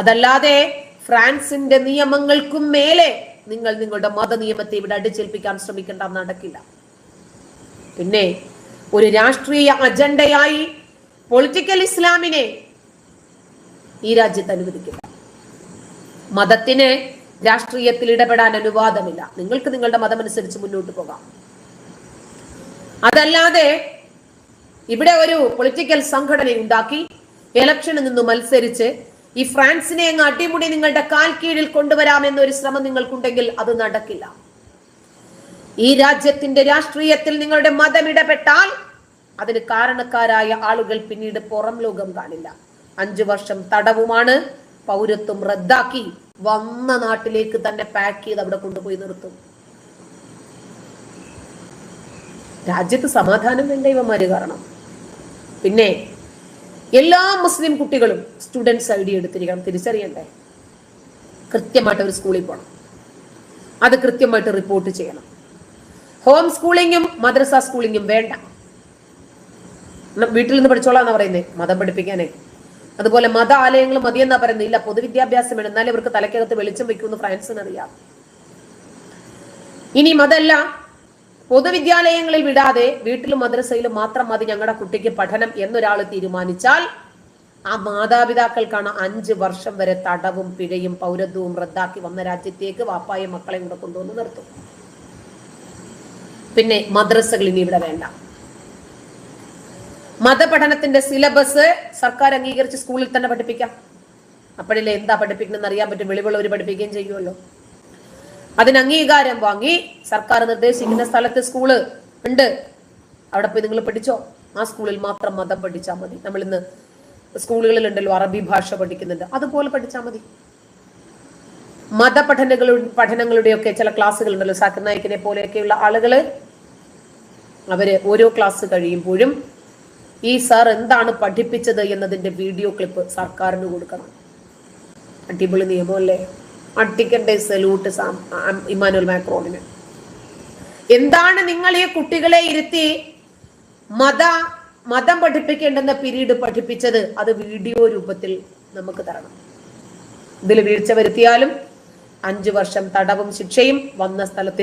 അതല്ലാതെ ഫ്രാൻസിന്റെ നിയമങ്ങൾക്കും മേലെ നിങ്ങൾ നിങ്ങളുടെ മത നിയമത്തെ ഇവിടെ അടിച്ചേൽപ്പിക്കാൻ ശ്രമിക്കേണ്ട നടക്കില്ല. പിന്നെ ഒരു രാഷ്ട്രീയ അജണ്ടയായി പൊളിറ്റിക്കൽ ഇസ്ലാമിനെ ഈ രാജ്യത്ത് അനുവദിക്കില്ല. മതത്തിന് രാഷ്ട്രീയത്തിൽ ഇടപെടാൻ അനുവാദമില്ല. നിങ്ങൾക്ക് നിങ്ങളുടെ മതമനുസരിച്ച് മുന്നോട്ട് പോകാം. അതല്ലാതെ ഇവിടെ ഒരു പൊളിറ്റിക്കൽ സംഘടന ഉണ്ടാക്കി ഇലക്ഷനിൽ നിന്ന് മത്സരിച്ച് ഈ ഫ്രാൻസിനെ അങ്ങ് അടിമുടി നിങ്ങളുടെ കാൽ കീഴിൽ കൊണ്ടുവരാമെന്നൊരു ശ്രമം നിങ്ങൾക്കുണ്ടെങ്കിൽ അത് നടക്കില്ല. ഈ രാജ്യത്തിന്റെ രാഷ്ട്രീയത്തിൽ നിങ്ങളുടെ മതം ഇടപെട്ടാൽ അതിന് കാരണക്കാരായ ആളുകൾ പിന്നീട് പുറം ലോകം കാണില്ല. അഞ്ചു വർഷം തടവുമാണ് പൗരത്വം റദ്ദാക്കി വന്ന നാട്ടിലേക്ക് തന്നെ പാക്ക് ചെയ്ത് അവിടെ കൊണ്ടുപോയി നിർത്തും. രാജ്യത്ത് സമാധാനം വേണ്ട ഇവന്മാര് കാരണം? പിന്നെ എല്ലാ മുസ്ലിം കുട്ടികളും സ്റ്റുഡൻസ് ഐ ഡി എടുത്തിരിക്കണം. തിരിച്ചറിയണ്ടേ? കൃത്യമായിട്ട് ഒരു സ്കൂളിൽ പോകണം അത് കൃത്യമായിട്ട് റിപ്പോർട്ട് ചെയ്യണം. ഹോം സ്കൂളിങ്ങും മദ്രസ സ്കൂളിങ്ങും വേണ്ട. വീട്ടിൽ നിന്ന് പഠിച്ചോളാന്നാ പറയുന്നത് മതം പഠിപ്പിക്കാനേ. അതുപോലെ മത ആലയങ്ങൾ മതിയെന്നാ പറയുന്നത് ഇല്ല പൊതുവിദ്യാഭ്യാസം എന്നാലേ ഇവർക്ക് തലക്കകത്ത് വെളിച്ചം വെക്കുമെന്ന് ഫ്രാൻസിന് അറിയാം ഇനി മതല്ല പൊതുവിദ്യാലയങ്ങളിൽ വിടാതെ വീട്ടിലും മദ്രസയിലും മാത്രം മതി ഞങ്ങളുടെ കുട്ടിക്ക് പഠനം എന്നൊരാൾ തീരുമാനിച്ചാൽ ആ മാതാപിതാക്കൾക്കാണ് അഞ്ച് വർഷം വരെ തടവും പിഴയും പൗരത്വവും റദ്ദാക്കി വന്ന രാജ്യത്തേക്ക് വാപ്പായ മക്കളെയും കൂടെ കൊണ്ടുവന്ന് നിർത്തും. പിന്നെ മദ്രസകൾ ഇനി ഇവിടെ വേണ്ട. മതപഠനത്തിന്റെ സിലബസ് സർക്കാർ അംഗീകരിച്ച് സ്കൂളിൽ തന്നെ പഠിപ്പിക്കാം. അപ്പോഴല്ലേ എന്താ പഠിപ്പിക്കണമെന്ന് അറിയാൻ പറ്റും? വെളിവുള്ളവർ പഠിപ്പിക്കുകയും ചെയ്യുമല്ലോ. അതിന് അംഗീകാരം വാങ്ങി സർക്കാർ നിർദ്ദേശിക്കുന്ന സ്ഥലത്ത് സ്കൂൾ ഉണ്ട്. അവിടെ പോയി നിങ്ങൾ പഠിച്ചോ? ആ സ്കൂളിൽ മാത്രം മതം പഠിച്ചാൽ മതി. നമ്മൾ ഇന്ന് സ്കൂളുകളിലുണ്ടല്ലോ അറബി ഭാഷ പഠിക്കുന്നുണ്ട്. അതുപോലെ പഠിച്ചാൽ മതി. മതപഠനങ്ങളുടെ പഠനങ്ങളുടെയൊക്കെ ചില ക്ലാസ്സുകൾ ഉണ്ടല്ലോ സാക്കിർ നായിക്കിനെ പോലെയൊക്കെയുള്ള ആളുകൾ അവർ ഓരോ ക്ലാസ് കഴിയുമ്പോഴും ഈ സാർ എന്താണ് പഠിപ്പിച്ചത് എന്നതിന്റെ വീഡിയോ ക്ലിപ്പ് സർക്കാരിന് കൊടുക്കണം. അടിപൊളി നിയമമല്ലേ? അട്ടിക്കണ്ടേ സല്യൂട്ട് ഇമ്മാനുവൽ മാക്രോണിന്. എന്താണ് നിങ്ങൾ ഈ കുട്ടികളെ ഇരുത്തി മത മതം പഠിപ്പിക്കേണ്ടെന്ന പിരീഡ് പഠിപ്പിച്ചത്? അത് വീഡിയോ രൂപത്തിൽ നമുക്ക് തരണം. ഇതിൽ വീഴ്ച വരുത്തിയാലും അഞ്ചു വർഷം തടവും ശിക്ഷയും വന്ന സ്ഥലത്ത്